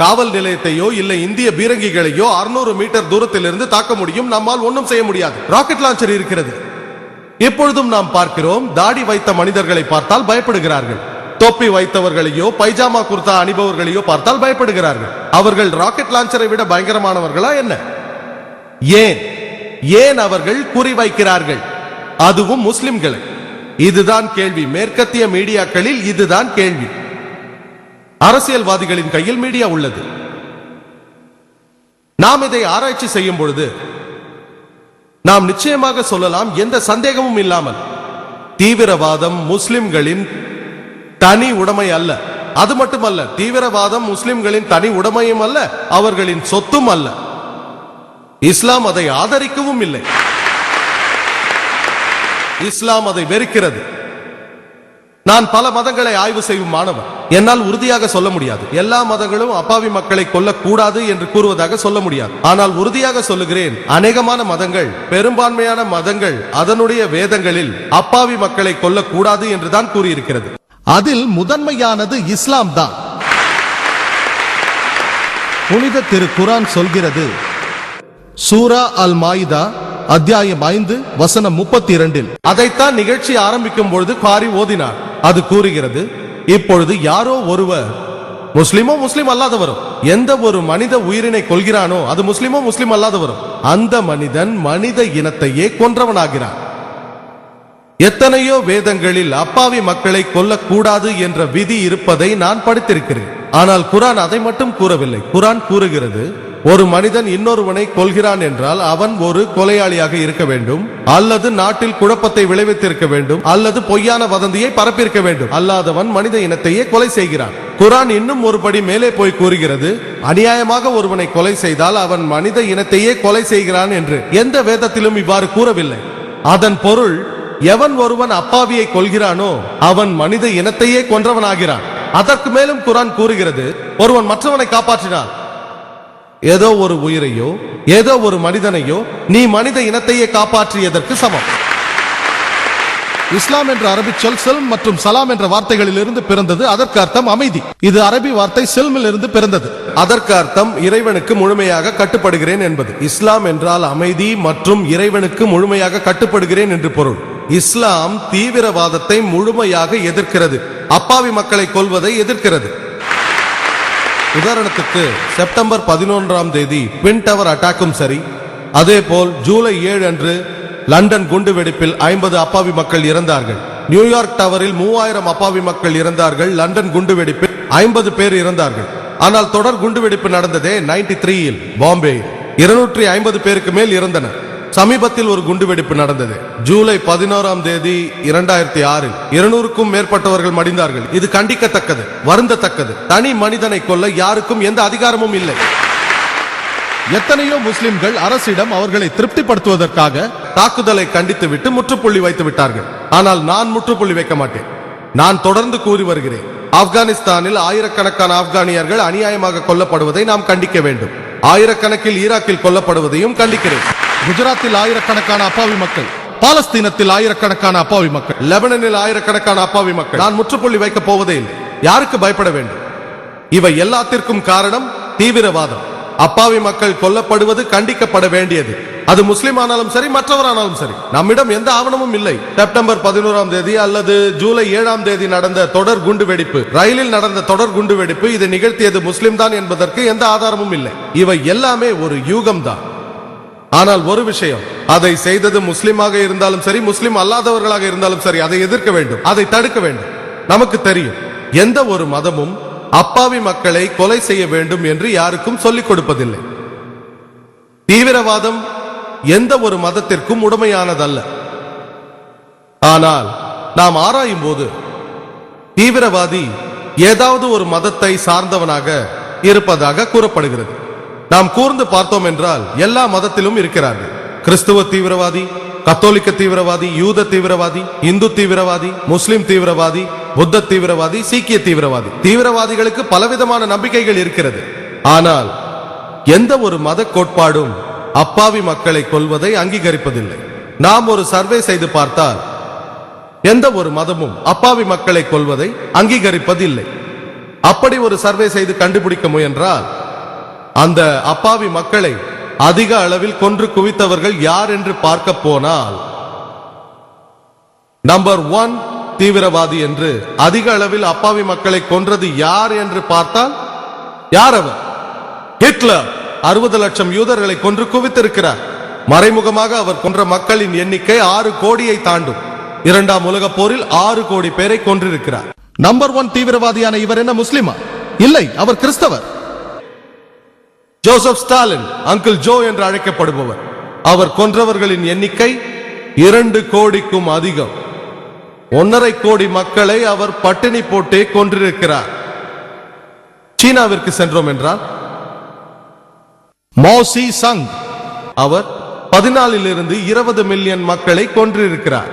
காவல் நிலையத்தையோ இல்ல இந்திய பீரங்கிகளையோ 600 மீட்டர் தூரத்திலிருந்து தாக்க முடியும் நம்மால் ஒன்றும் செய்ய முடியாது. ராக்கெட் லான்ச்சர் இருக்கிறது. எப்பொழுதும் நாம் பார்க்கிறோம் தாடி வைத்த மனிதர்களை பார்த்தால் பயப்படுகிறார்கள். தொப்பி வைத்தவர்களையோ பைஜாமா குர்தா அணிபவர்களையோ பார்த்தால் பயப்படுகிறார்கள். அவர்கள் ராக்கெட் லான்ச்சரை விட பயங்கரமானவர்களா என்ன? ஏன்? ஏன் அவர்கள் குறி வைக்கிறார்கள்? அதுவும் முஸ்லிம்களை. இதுதான் கேள்வி. மேற்கத்திய மீடியாக்களில் இதுதான் கேள்வி. அரசியல்வாதிகளின் கையில் மீடியா உள்ளது. நாம் இதை ஆராய்ச்சி செய்யும் பொழுது நாம் நிச்சயமாக சொல்லலாம் எந்த சந்தேகமும் இல்லாமல். தீவிரவாதம் முஸ்லிம்களின் தனி உடைமை அல்ல. அது மட்டுமல்ல தீவிரவாதம் முஸ்லிம்களின் தனி உடைமையும் அல்ல அவர்களின் சொத்தும் அல்ல. இஸ்லாம் அதை ஆதரிக்கவும் இல்லை. இஸ்லாம் அதை வெறுக்கிறது. நான் பல மதங்களை ஆய்வு செய்யும் மாணவன். என்னால் உறுதியாக சொல்ல முடியாது. எல்லா மதங்களும் அப்பாவி மக்களை கொல்லக்கூடாது என்று கூறுவதாக சொல்ல முடியாது. ஆனால் உறுதியாக சொல்லுகிறேன் அநேகமான மதங்கள் பெரும்பான்மையான மதங்கள் அதனுடைய வேதங்களில் அப்பாவி மக்களை கொல்லக்கூடாது என்றுதான் கூறியிருக்கிறது. அதில் முதன்மையானது இஸ்லாம் தான். புனித திரு குரான் சொல்கிறது சூரா அல் மாயிதா அத்தியாயம் ஐந்து வசனம் முப்பத்தி இரண்டில். அதைத்தான் நிகழ்ச்சி ஆரம்பிக்கும் பொழுது காரி ஓதினார். அது கூறுகிறது இப்பொழுது யாரோ ஒருவர் முஸ்லிமோ முஸ்லிம் அல்லாதவரும் எந்த ஒரு மனித உயிரினை கொள்கிறானோ அது முஸ்லிமோ முஸ்லிம் அல்லாதவரும் அந்த மனிதன் மனித இனத்தையே கொன்றவனாகிறான். எத்தனையோ வேதங்களில் அப்பாவி மக்களை கொல்லக்கூடாது என்ற விதி இருப்பதை நான் படித்திருக்கிறேன். ஆனால் குரான் அதை மட்டும் கூறவில்லை. குரான் கூறுகிறது ஒரு மனிதன் இன்னொருவனை கொள்கிறான் என்றால் அவன் ஒரு கொலையாளியாக இருக்க வேண்டும் அல்லது நாட்டில் குழப்பத்தை விளைவித்திருக்க வேண்டும் அல்லது பொய்யான வதந்தியை பரப்பியிருக்க வேண்டும். அல்லாதவன் மனித இனத்தையே கொலை செய்கிறான். குரான் இன்னும் ஒரு படி மேலே போய் கூறுகிறது அநியாயமாக ஒருவனை கொலை செய்தால் அவன் மனித இனத்தையே கொலை செய்கிறான் என்று. எந்த வேதத்திலும் இவ்வாறு கூறவில்லை. அதன் பொருள் எவன் ஒருவன் அப்பாவியை கொள்கிறானோ அவன் மனித இனத்தையே கொன்றவனாகிறான். அதற்கு மேலும் குரான் கூறுகிறது ஒருவன் மற்றவனை காப்பாற்றினான் ஏதோ ஒரு உயிரையோ ஏதோ ஒரு மனிதனையோ நீ மனித இனத்தையே காப்பாற்றியதற்கு சமம். இஸ்லாம் என்ற அரபி சொல் செல்ம் மற்றும் சலாம் என்ற வார்த்தைகளில் இருந்து பிறந்தது அதற்கு அர்த்தம் அமைதி. இது அரபி வார்த்தை செல்மில் இருந்து பிறந்தது. அதற்கு அர்த்தம் இறைவனுக்கு முழுமையாக கட்டுப்படுகிறேன் என்பது. இஸ்லாம் என்றால் அமைதி மற்றும் இறைவனுக்கு முழுமையாக கட்டுப்படுகிறேன் என்று பொருள். இஸ்லாம் தீவிரவாதத்தை முழுமையாக எதிர்க்கிறது. அப்பாவி மக்களை கொல்வதை எதிர்க்கிறது. உதாரணத்துக்கு செப்டம்பர் பதினொன்றாம் தேதி ட்வின் டவர் அட்டாக்கும் சரி. அதே போல் ஜூலை ஏழு அன்று லண்டன் குண்டுவெடிப்பில் ஐம்பது அப்பாவி மக்கள் இறந்தார்கள். நியூயார்க் டவரில் மூவாயிரம் அப்பாவி மக்கள் இறந்தார்கள். லண்டன் குண்டுவெடிப்பில் ஐம்பது பேர் இறந்தார்கள். ஆனால் தொடர் குண்டுவெடிப்பு நடந்ததே நைன்டி த்ரீயில் பாம்பே. இருநூற்றி ஐம்பது பேருக்கு மேல் இறந்தனர். சமீபத்தில் ஒரு குண்டுவெடிப்பு நடந்தது. ஜூலை பதினோராம் தேதி இரண்டாயிரத்தி ஆறில். இருநூறுக்கும் மேற்பட்டவர்கள் மடிந்தார்கள். இது கண்டிக்கத்தக்கது வருந்தத்தக்கது. தனி மனிதனை கொல்ல யாருக்கும் எந்த அதிகாரமும் இல்லை. எத்தனையோ முஸ்லிம்கள் அரசிடம் அவர்களை திருப்திப்படுத்துவதற்காக தாக்குதலை கண்டித்து விட்டு முற்றுப்புள்ளி வைத்து விட்டார்கள். ஆனால் நான் முற்றுப்புள்ளி வைக்க மாட்டேன். நான் தொடர்ந்து கூறி வருகிறேன். ஆப்கானிஸ்தானில் ஆயிரக்கணக்கான ஆப்கானியர்கள் அநியாயமாக கொல்லப்படுவதை நாம் கண்டிக்க வேண்டும். ஆயிரக்கணக்கில் ஈராக்கில் கொல்லப்படுவதையும் கண்டிக்கிறேன். குஜராத்தில் ஆயிரக்கணக்கான அப்பாவி மக்கள் பாலஸ்தீனத்தில் ஆயிரக்கணக்கான அப்பாவி மக்கள் லெபனனில் ஆயிரக்கணக்கான அப்பாவி மக்கள். நான் முற்றுப்புள்ளி வைக்கப் போவதே யாருக்கு பயப்பட வேண்டும்? இவை எல்லாத்திற்கும் காரணம் தீவிரவாதம். அப்பாவி மக்கள் கொல்லப்படுவது கண்டிக்கப்பட வேண்டியது. அது முஸ்லீம் ஆனாலும் சரி மற்றவரானாலும் சரி. நம்மிடம் எந்த ஆவணமும் இல்லை. செப்டம்பர் பதினோராம் தேதி அல்லது ஜூலை ஏழாம் தேதி நடந்த தொடர் குண்டு வெடிப்பு. ரயிலில் நடந்த தொடர் குண்டு வெடிப்பு இதை நிகழ்த்தியது முஸ்லிம் தான் என்பதற்கு எந்த ஆதாரமும் இல்லை. இவை எல்லாமே ஒரு யூகம் தான். ஆனால் ஒரு விஷயம் அதை செய்தது முஸ்லிமாக இருந்தாலும் சரி முஸ்லிம் அல்லாதவர்களாக இருந்தாலும் சரி அதை எதிர்க்க வேண்டும் அதை தடுக்க வேண்டும். நமக்கு தெரியும் எந்த ஒரு மதமும் அப்பாவி மக்களை கொலை செய்ய வேண்டும் என்று யாருக்கும் சொல்லிக் கொடுப்பதில்லை. தீவிரவாதம் எந்த ஒரு மதத்திற்கும் உடமையானதல்ல. ஆனால் நாம் ஆராயும் போது தீவிரவாதி ஏதாவது ஒரு மதத்தை சார்ந்தவனாக இருப்பதாக கூறப்படுகிறது. நாம் கூர்ந்து பார்த்தோம் என்றால் எல்லா மதத்திலும் இருக்கிறார்கள். கிறிஸ்துவ தீவிரவாதி கத்தோலிக்க தீவிரவாதி யூத தீவிரவாதி இந்து தீவிரவாதி முஸ்லிம் தீவிரவாதி புத்த தீவிரவாதி சீக்கிய தீவிரவாதி. தீவிரவாதிகளுக்கு பலவிதமான நம்பிக்கைகள் இருக்கிறது. ஆனால் எந்த ஒரு மத கோட்பாடும் அப்பாவி மக்களை கொல்வதை அங்கீகரிப்பதில்லை. நாம் ஒரு சர்வே செய்து பார்த்தால் எந்த ஒரு மதமும் அப்பாவி மக்களை கொல்வதை அங்கீகரிப்பதில்லை. அப்படி ஒரு சர்வே செய்து கண்டுபிடிக்க முயன்றால் அந்த அப்பாவி மக்களை அதிக அளவில் கொன்று குவித்தவர்கள் யார் என்று பார்க்க போனால் நம்பர் ஒன் தீவிரவாதி என்று அதிக அளவில் அப்பாவி மக்களை கொன்றது யார் என்று பார்த்தால் யார் அவர் ஹிட்லர் அறுபது லட்சம் யூதர்களை கொன்று குவித்திருக்கிறார். மறைமுகமாக அவர் கொன்ற மக்களின் எண்ணிக்கை ஆறு கோடியை தாண்டும். இரண்டாம் உலக போரில் ஆறு கோடி பேரை கொன்றிருக்கிறார். நம்பர் ஒன் தீவிரவாதியான இவர் என்ன முஸ்லிமா? இல்லை அவர் கிறிஸ்தவர். ஜோசப் ஸ்டாலின் அங்கிள் ஜோ என்று அழைக்கப்படுபவர். அவர் கொன்றவர்களின் எண்ணிக்கை இரண்டு கோடிக்கும் அதிகம். ஒன்னரை கோடி மக்களை அவர் பட்டினி போட்டே கொன்றிருக்கிறார். சீனாவிற்கு சென்றோம் என்றால்? மோசி சங் அவர் பதினாலிலிருந்து இருபது மில்லியன் மக்களை கொன்றிருக்கிறார்.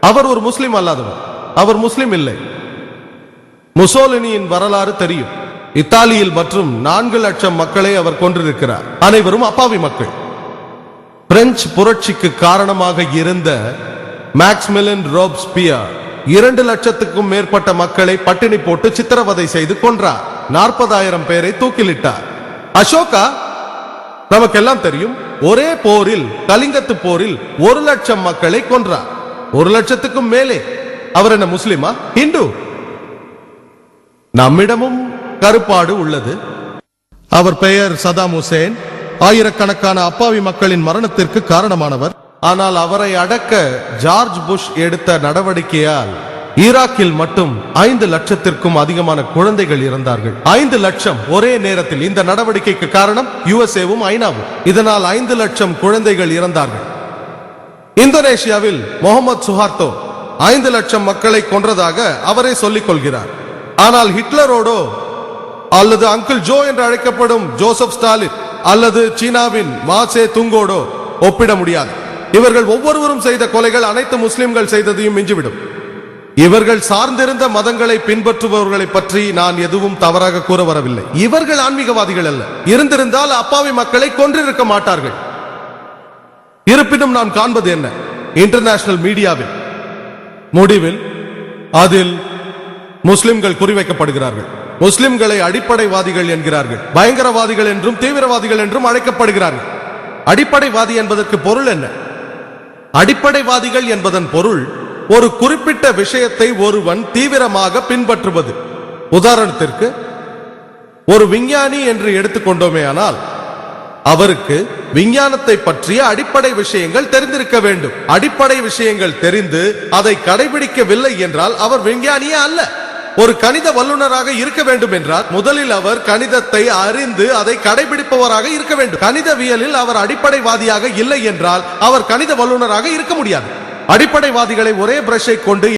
அவர் ஒரு முஸ்லிம் அல்லாதவர். அவர் முஸ்லிம் இல்லை. முசோலினியின் வரலாறு தெரியும். இத்தாலியில் மற்றும் நான்கு லட்சம் மக்களை அவர் கொன்றிருக்கிறார். அனைவரும் அப்பாவி மக்கள். பிரெஞ்சு புரட்சிக்கு காரணமாக இருந்த மேக்ஸ்மிலன் ரோப்ஸ்பியர் இரண்டு லட்சத்துக்கும் மேற்பட்ட மக்களை பட்டினி போட்டு சித்திரவதை செய்து கொன்றார். நாற்பதாயிரம் பேரை தூக்கிலிட்டார். அசோகா நமக்கெல்லாம் தெரியும் ஒரே போரில் கலிங்கத்து போரில் ஒரு லட்சம் மக்களை கொன்றார். ஒரு லட்சத்துக்கும் மேலே. அவர் என்ன முஸ்லிமா? ஹிந்து. நம்மிடமும் கருப்பாடு உள்ளது. அவர் பெயர் சதாம் ஹுசேன். ஆயிரக்கணக்கான அப்பாவி மக்களின் மரணத்திற்கு காரணமானவர். ஆனால் அவரை அடக்க ஜார்ஜ் புஷ் எடுத்த நடவடிக்கையால் ஈராக்கில் மட்டும் ஐந்து லட்சத்திற்கும் அதிகமான குழந்தைகள் இறந்தார்கள். ஐந்து லட்சம் ஒரே நேரத்தில் இந்த நடவடிக்கைக்கு காரணம் யுஎஸ்ஏவும் ஐநாவும். இதனால் ஐந்து லட்சம் குழந்தைகள் இறந்தார்கள். இந்தோனேஷியாவில் முகமது சுஹார்த்தோ ஐந்து லட்சம் மக்களை கொன்றதாக அவரே சொல்லிக் கொள்கிறார். ஆனால் ஹிட்லரோடோ அல்லது அங்கிள் ஜோ என்று அழைக்கப்படும் ஜோசப் ஸ்டாலின் அல்லது சீனாவின் மாசே துங்கோடோ ஒப்பிட முடியாது. இவர்கள் ஒவ்வொருவரும் செய்த கொலைகள் அனைத்து முஸ்லிம்கள் செய்ததையும் மிஞ்சிவிடும். இவர்கள் சார்ந்திருந்த மதங்களை பின்பற்றுபவர்களை பற்றி நான் எதுவும் தவறாக கூற வரவில்லை. இவர்கள் ஆன்மீகவாதிகள் அல்ல. இருந்திருந்தால் அப்பாவி மக்களை கொன்றிருக்க மாட்டார்கள். இருப்பினும் நாம் காண்பது என்ன? இன்டர்நேஷனல் மீடியாவில் முடிவில் அதில் முஸ்லிம்கள் குறிவைக்கப்படுகிறார்கள். முஸ்லிம்களை அடிப்படைவாதிகள் என்கிறார்கள். பயங்கரவாதிகள் என்றும் தீவிரவாதிகள் என்றும் அழைக்கப்படுகிறார்கள். அடிப்படைவாதி என்பதற்கு பொருள் என்ன? அடிப்படைவாதிகள் என்பதன் பொருள் ஒரு குறிப்பிட்ட விஷயத்தை ஒருவன் தீவிரமாக பின்பற்றுவது. உதாரணத்திற்கு ஒரு விஞ்ஞானி என்று எடுத்துக்கொண்டோமேயானால் அவருக்கு விஞ்ஞானத்தை பற்றிய அடிப்படை விஷயங்கள் தெரிந்திருக்க வேண்டும். அடிப்படை விஷயங்கள் தெரிந்து அதை கடைபிடிக்கவில்லை என்றால் அவர் விஞ்ஞானியே அல்ல. ஒரு கணித வல்லுநராக இருக்க வேண்டும் என்றால் முதலில் அவர் கணிதத்தை அறிந்து அதை கடைபிடிப்பவராக இருக்க வேண்டும். கணிதவியலில் அவர் அடிப்படைவாதியாக இல்லை என்றால் அவர் கணித வல்லுநராக இருக்க முடியாது. அடிப்படைவாதிகளை ஒரே பிரஷை கொண்டு